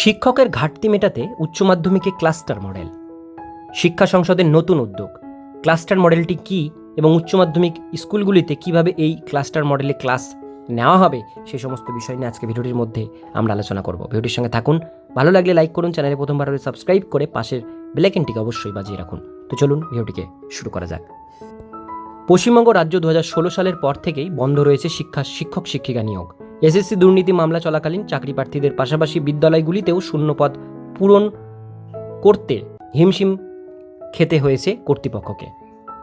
শিক্ষকের ঘাটতি মেটাতে উচ্চ মাধ্যমিকে ক্লাস্টার মডেল। শিক্ষা সংসদের নতুন উদ্যোগ। ক্লাস্টার মডেলটি কি এবং উচ্চ মাধ্যমিক স্কুলগুলিতে কীভাবে এই ক্লাস্টার মডেলে ক্লাস নেওয়া হবে, সে সমস্ত বিষয় নিয়ে আজকে ভিডিওটির মধ্যে আমরা আলোচনা করব। ভিডিওটির সঙ্গে থাকুন। ভালো লাগলে লাইক করুন, চ্যানেলে প্রথমবার হলে সাবস্ক্রাইব করে পাশের বেলাইকেনটিকে অবশ্যই বাজিয়ে রাখুন। তো চলুন ভিডিওটিকে শুরু করা যাক। পশ্চিমবঙ্গ রাজ্য দু হাজার ষোলো সালের পর থেকেই বন্ধ রয়েছে শিক্ষা শিক্ষক শিক্ষিকা নিয়োগ। এসএসসি দুর্নীতি মামলা চলাকালীন চাকরি প্রার্থীদের পাশাপাশি বিদ্যালয়গুলিতেও শূন্যপদ পূরণ করতে হিমশিম খেতে হয়েছে কর্তৃপক্ষকে।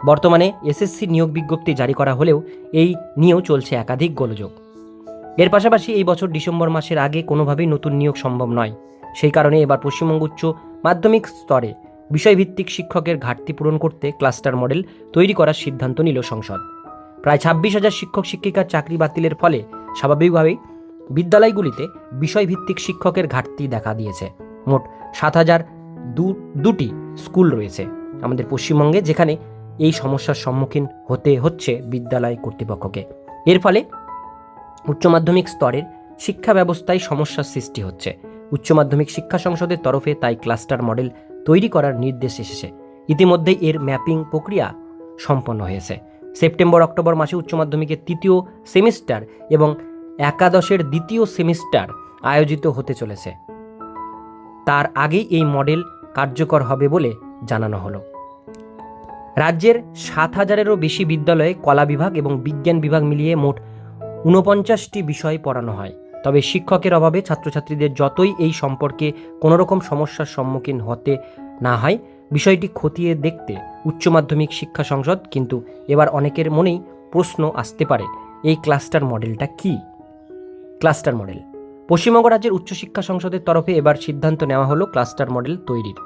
বর্তমানে এসএসসি নিয়োগ বিজ্ঞপ্তি জারি করা হলেও এই নিয়েও চলছে একাধিক গোলযোগ। এর পাশাপাশি এই বছর ডিসেম্বর মাসের আগে কোনোভাবেই নতুন নিয়োগ সম্ভব নয়। সেই কারণে এবার পশ্চিমবঙ্গ উচ্চ মাধ্যমিক স্তরে বিষয়ভিত্তিক শিক্ষকের ঘাটতি পূরণ করতে ক্লাস্টার মডেল তৈরি করার সিদ্ধান্ত নিল সংসদ। প্রায় ছাব্বিশ হাজার শিক্ষক শিক্ষিকার চাকরি বাতিলের ফলে স্বাভাবিকভাবেই বিদ্যালয়গুলিতে বিষয়ভিত্তিক শিক্ষকের ঘাটতি দেখা দিয়েছে। মোট সাত হাজার দু, দুটি স্কুল রয়েছে আমাদের পশ্চিমবঙ্গে যেখানে এই সমস্যার সম্মুখীন হতে হচ্ছে বিদ্যালয় কর্তৃপক্ষকে। এর ফলে উচ্চ মাধ্যমিক স্তরের শিক্ষা ব্যবস্থায় সমস্যার সৃষ্টি হচ্ছে। উচ্চ মাধ্যমিক শিক্ষা সংসদের তরফে তাই ক্লাস্টার মডেল তৈরি করার নির্দেশ এসেছে। ইতিমধ্যেই এর ম্যাপিং প্রক্রিয়া সম্পন্ন হয়েছে। সেপ্টেম্বর, অক্টোবর মাসে উচ্চ মাধ্যমিকের তৃতীয় সেমিস্টার এবং একাদশের দ্বিতীয় সেমিস্টার আয়োজিত হতে চলেছে। তার আগেই এই মডেল কার্যকর হবে বলে জানানো হলো। রাজ্যের সাত হাজারেরও বেশি বিদ্যালয়ে কলা বিভাগ এবং বিজ্ঞান বিভাগ মিলিয়ে মোট ঊনপঞ্চাশটি বিষয় পড়ানো হয়। তবে শিক্ষকের অভাবে ছাত্রছাত্রীদের যতই এই সম্পর্কে কোনোরকম সমস্যার সম্মুখীন হতে না হয় বিষয়টি খতিয়ে দেখতে উচ্চ মাধ্যমিক শিক্ষা সংসদ, কিন্তু এবার অনেকের মনেই প্রশ্ন আসতে পারে, এই ক্লাস্টার মডেলটা কি? Cluster model. পশ্চিমবঙ্গ রাজ্যের উচ্চশিক্ষা সংসদের তরফে এবার সিদ্ধান্ত নেওয়া হলো ক্লাস্টার মডেল তৈরির।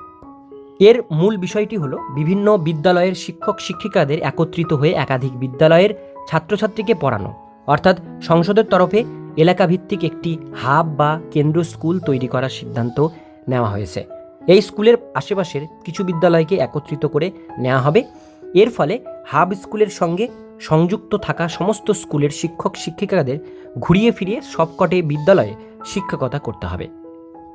এর মূল বিষয়টি হলো বিভিন্ন বিদ্যালয়ের শিক্ষক শিক্ষিকাদের একত্রিত হয়ে একাধিক বিদ্যালয়ের ছাত্রছাত্রীকে পড়ানো, অর্থাৎ সংসদের তরফে এলাকাভিত্তিক একটি হাব বা কেন্দ্র স্কুল তৈরি করার সিদ্ধান্ত নেওয়া হয়েছে। এই স্কুলের আশেপাশের কিছু বিদ্যালয়কে একত্রিত করে নেওয়া হবে। এর ফলে হাব স্কুলের সঙ্গে সংযুক্ত থাকা সমস্ত স্কুলের শিক্ষক শিক্ষিকাদের ঘুরিয়ে ফিরিয়ে সবকটে বিদ্যালয়ে শিক্ষকতা করতে হবে।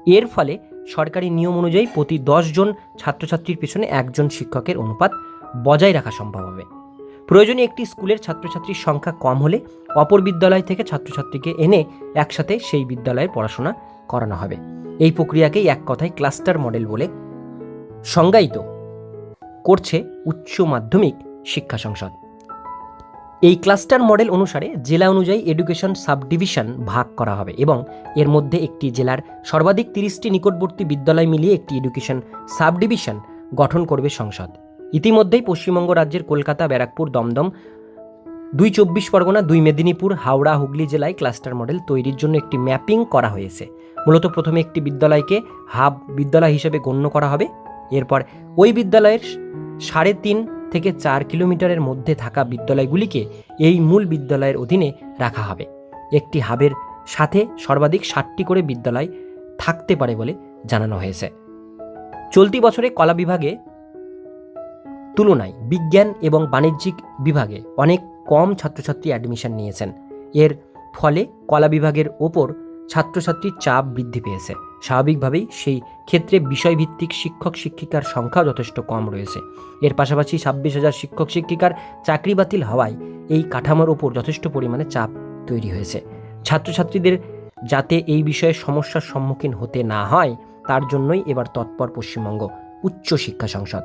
এর ফলে সরকারি নিয়ম অনুযায়ী প্রতি জন ছাত্রছাত্রীর পেছনে একজন শিক্ষকের অনুপাত বজায় রাখা সম্ভব হবে। প্রয়োজনে একটি স্কুলের ছাত্রছাত্রীর সংখ্যা কম হলে অপর বিদ্যালয় থেকে ছাত্রছাত্রীকে এনে একসাথে সেই বিদ্যালয়ে পড়াশোনা করানো হবে। এই প্রক্রিয়াকেই এক কথায় ক্লাস্টার মডেল বলে সংজ্ঞায়িত করছে উচ্চ মাধ্যমিক শিক্ষা সংসদ। এই ক্লাস্টার মডেল অনুসারে জেলা অনুযায়ী এডুকেশন সাব ডিভিশন ভাগ করা হবে এবং এর মধ্যে একটি জেলার সর্বাধিক তিরিশটি নিকটবর্তী বিদ্যালয় মিলিয়ে একটি এডুকেশন সাব ডিভিশন গঠন করবে সংসদ। ইতিমধ্যেই পশ্চিমবঙ্গ রাজ্যের কলকাতা, ব্যারাকপুর, দমদম, দুই চব্বিশ পরগনা, দুই মেদিনীপুর, হাওড়া, হুগলি জেলায় ক্লাস্টার মডেল তৈরির জন্য একটি ম্যাপিং করা হয়েছে। মূলত প্রথমে একটি বিদ্যালয়কে হাব বিদ্যালয় হিসেবে গণ্য করা হবে। এরপর ওই বিদ্যালয়ের সাড়ে তিন থেকে চার কিলোমিটারের মধ্যে থাকা বিদ্যালয়গুলিকে এই মূল বিদ্যালয়ের অধীনে রাখা হবে। একটি হাবের সাথে সর্বাধিক ষাটটি করে বিদ্যালয় থাকতে পারে বলে জানানো হয়েছে। চলতি বছরে কলা বিভাগে তুলনায় বিজ্ঞান এবং বাণিজ্যিক বিভাগে অনেক কম ছাত্রছাত্রী অ্যাডমিশন নিয়েছেন। এর ফলে কলা বিভাগের ওপর ছাত্রছাত্রীর চাপ বৃদ্ধি পেয়েছে। স্বাভাবিকভাবেই সেই ক্ষেত্রে বিষয়ভিত্তিক শিক্ষক শিক্ষিকার সংখ্যা যথেষ্ট কম রয়েছে। এর পাশাপাশি ছাব্বিশ হাজার শিক্ষক শিক্ষিকার চাকরি বাতিল হওয়ায় এই কাঠামোর ওপর যথেষ্ট পরিমাণে চাপ তৈরি হয়েছে। ছাত্রছাত্রীদের যাতে এই বিষয়ে সমস্যার সম্মুখীন হতে না হয়, তার জন্যই এবার তৎপর পশ্চিমবঙ্গ উচ্চ শিক্ষা সংসদ।